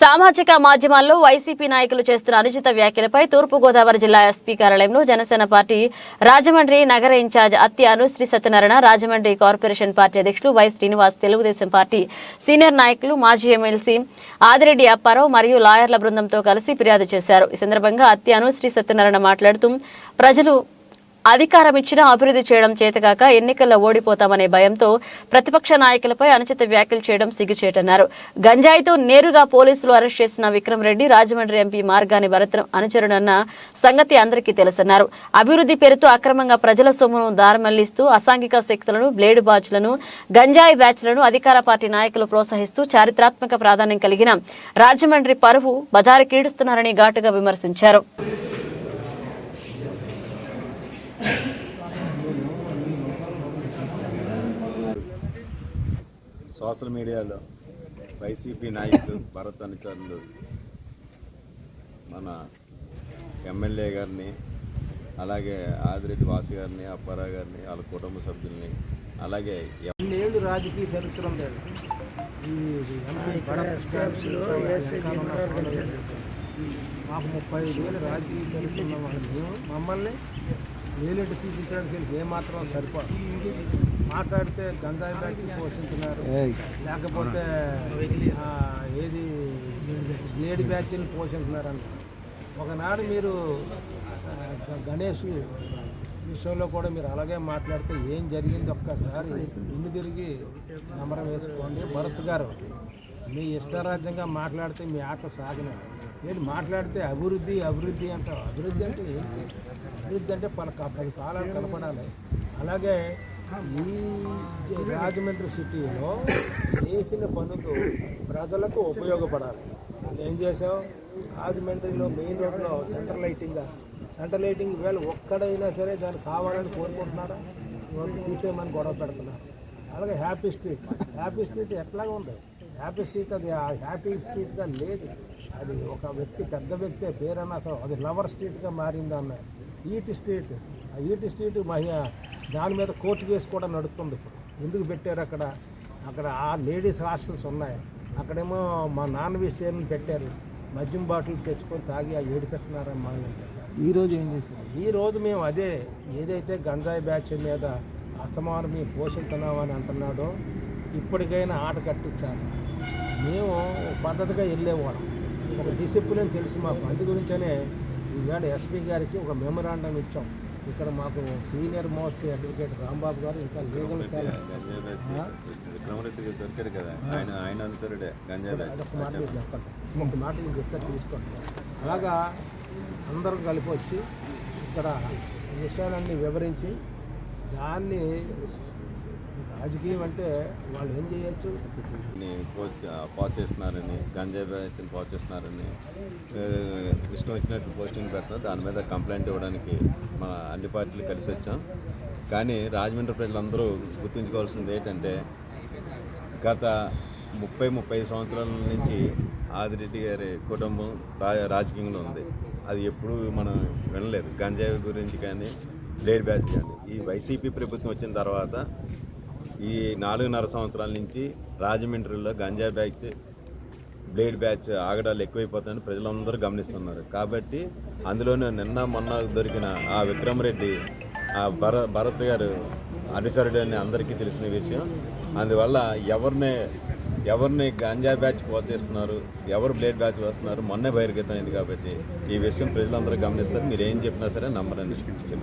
సామాజిక మాధ్యమాల్లో వైసీపీ నాయకులు చేస్తున్న అనుచిత వ్యాఖ్యలపై తూర్పుగోదావరి జిల్లా ఎస్పీ కార్యాలయంలో జనసేన పార్టీ రాజమండ్రి నగర ఇన్ఛార్జ్ అత్యాను శ్రీ సత్యనారాయణ రాజమండ్రి కార్పొరేషన్ పార్టీ అధ్యక్షులు Y Srinivas Telugu Desam party senior నాయకులు మాజీ ఎమ్మెల్సీ ఆదిరెడ్డి అప్పారావు మరియు లాయర్ల బృందంతో కలిసి ఫిర్యాదు చేశారు. ఈ సందర్భంగా అత్యాను శ్రీ సత్యనారాయణ మాట్లాడుతూ ప్రజలు అధికారం ఇచ్చినా అభివృద్ధి చేయడం చేతగాక ఎన్నికల్లో ఓడిపోతామనే భయంతో ప్రతిపక్ష నాయకులపై అనుచిత వ్యాఖ్యలు చేయడం సిగ్గుచేటన్నారు. గంజాయితో నేరుగా పోలీసులు అరెస్ట్ చేసిన విక్రమ్ రెడ్డి రాజమండ్రి ఎంపీ మార్గాన్ని భరత్ అనుచరుడన్న సంగతి అందరికీ తెలుసన్నారు. అభివృద్ధి పేరుతో అక్రమంగా ప్రజల సొమ్మును దారిమళ్ళిస్తూ అసాంఘిక శక్తులను బ్లేడు బాచ్లను గంజాయి బ్యాచ్లను అధికార పార్టీ నాయకులు ప్రోత్సహిస్తూ చారిత్రాత్మక ప్రాధాన్యం కలిగిన రాజమండ్రి పరువు బజారు కీడుస్తున్నారని ఘాటుగా విమర్శించారు. సోషల్ మీడియాలో వైసీపీ నాయకులు భరత్ అనుచరులు మన ఎమ్మెల్యే గారిని అలాగే ఆదిరెడ్డి వాసు గారిని అప్పారావు గారిని వాళ్ళ కుటుంబ సభ్యుల్ని అలాగే ఇన్నేళ్ళు రాజకీయ చరిత్ర మాకు ముప్పై ఐదు వేలు రాజకీయ చరిత్ర మమ్మల్ని వేలెట్టు చూపించడానికి ఏమాత్రం సరిపోదు. మాట్లాడితే గంజాయి బ్యాగ్కి పోషించున్నారు లేకపోతే ఏది లేడీ బ్యాచ్ని పోషించున్నారు అంట ఒకనాడు మీరు గణేష్ విషయంలో కూడా మీరు అలాగే మాట్లాడితే ఏం జరిగింది ఒక్కసారి ఇల్లు తిరిగి నమ్మరం వేసుకోండి. భరత్ గారు మీ ఇష్టరాజ్యంగా మాట్లాడితే మీ ఆట సాగలేదు నేను మాట్లాడితే అభివృద్ధి అభివృద్ధి అంటావు అభివృద్ధి అంటే ఏంటి? అభివృద్ధి అంటే పలు పది కాలాలు కనపడాలి అలాగే ఈ రాజమండ్రి సిటీలో చేసిన పనులు ప్రజలకు ఉపయోగపడాలి. ఏం చేసాం రాజమండ్రిలో మెయిన్ రోడ్లో సెంటర్ లైటింగ్. సెంటర్ లైటింగ్ వేళ ఒక్కడైనా సరే దాన్ని కావాలని కోరుకుంటున్నారా? తీసేయమని గొడవ పెడుతున్నారు. అలాగే హ్యాపీ స్ట్రీట్. హ్యాపీ స్ట్రీట్ ఎట్లాగా ఉంది. హ్యాపీ స్ట్రీట్ అది ఆ హ్యాపీ స్ట్రీట్గా లేదు. అది ఒక వ్యక్తి పెద్ద వ్యక్తి పేరన్నా అసలు అది లవర్ స్ట్రీట్గా మారిందన్న. ఈటి స్ట్రీట్. ఆ ఈటి స్ట్రీట్ మహి దాని మీద కోర్టు కేసు కూడా నడుస్తుంది ఇప్పుడు. ఎందుకు పెట్టారు అక్కడ? అక్కడ ఆ లేడీస్ హాస్టల్స్ ఉన్నాయి. అక్కడేమో మా నాన్ వెజిటేరియన్ పెట్టారు. మద్యం బాటిల్ తెచ్చుకొని తాగి ఆ ఏడు పెట్టినారని మాట్లాడారు ఈ రోజు ఏం చేశారు? ఈ రోజు మేము అదే ఏదైతే గంజాయి బ్యాచ్ మీద అస్తమానం మేము పోషిస్తున్నామని అంటున్నాడో ఇప్పటికైనా ఆట కట్టించాలి. మేము పద్ధతిగా వెళ్ళేవాళ్ళం. ఒక డిసిప్లిన్ తెలుసు మాకు. అందు గురించనే ఈవేళ ఎస్పీ గారికి ఒక మెమరాండం ఇచ్చాం. ఇక్కడ మాకు సీనియర్ మోస్ట్ అడ్వకేట్ రాంబాబు గారు ఇంకా లీగల్ కదా. ఆయన ఆయన మాట చెప్పండి. ఒక మాట మీరు చెప్తే తీసుకోండి. అలాగా అందరం కలిపి వచ్చి ఇక్కడ విషయాలన్నీ వివరించి దాన్ని రాజకీయం అంటే వాళ్ళు ఏం చేయొచ్చు? పోస్ట్ పోస్ట్ చేస్తున్నారని గంజాయి బ్యాచ్ని పోస్ట్ చేస్తున్నారని ఇష్టం వచ్చినట్టు పోస్టింగ్ పెట్టడం దాని మీద కంప్లైంట్ ఇవ్వడానికి మా అన్ని పార్టీలు కలిసి వచ్చాం. కానీ రాజమండ్రి ప్రజలందరూ గుర్తుంచుకోవాల్సింది ఏంటంటే గత ముప్పై ముప్పై సంవత్సరాల నుంచి ఆదిరెడ్డి గారి కుటుంబం రాజ రాజకీయంలో ఉంది. అది ఎప్పుడూ మనం వినలేదు. గంజాయి గురించి కానీ లేడీ బ్యాచ్ కానీ. ఈ వైసీపీ ప్రభుత్వం వచ్చిన తర్వాత ఈ నాలుగున్నర సంవత్సరాల నుంచి రాజమండ్రిలో గంజా బ్యాచ్ బ్లేడ్ బ్యాచ్ ఆగడాలు ఎక్కువైపోతాయని ప్రజలందరూ గమనిస్తున్నారు. కాబట్టి అందులోనే నిన్న మొన్న దొరికిన ఆ విక్రమ్ రెడ్డి ఆ భర భరత్ గారు అనుచరుడు అని అందరికీ తెలిసిన విషయం. అందువల్ల ఎవరిని ఎవరిని గంజా బ్యాచ్ పోచేస్తున్నారు ఎవరు బ్లేడ్ బ్యాచ్ వస్తున్నారు మొన్నే బహిర్గతమైంది కాబట్టి ఈ విషయం ప్రజలందరూ గమనిస్తారు. మీరు ఏం చెప్పినా సరే నమ్మరని చెప్పి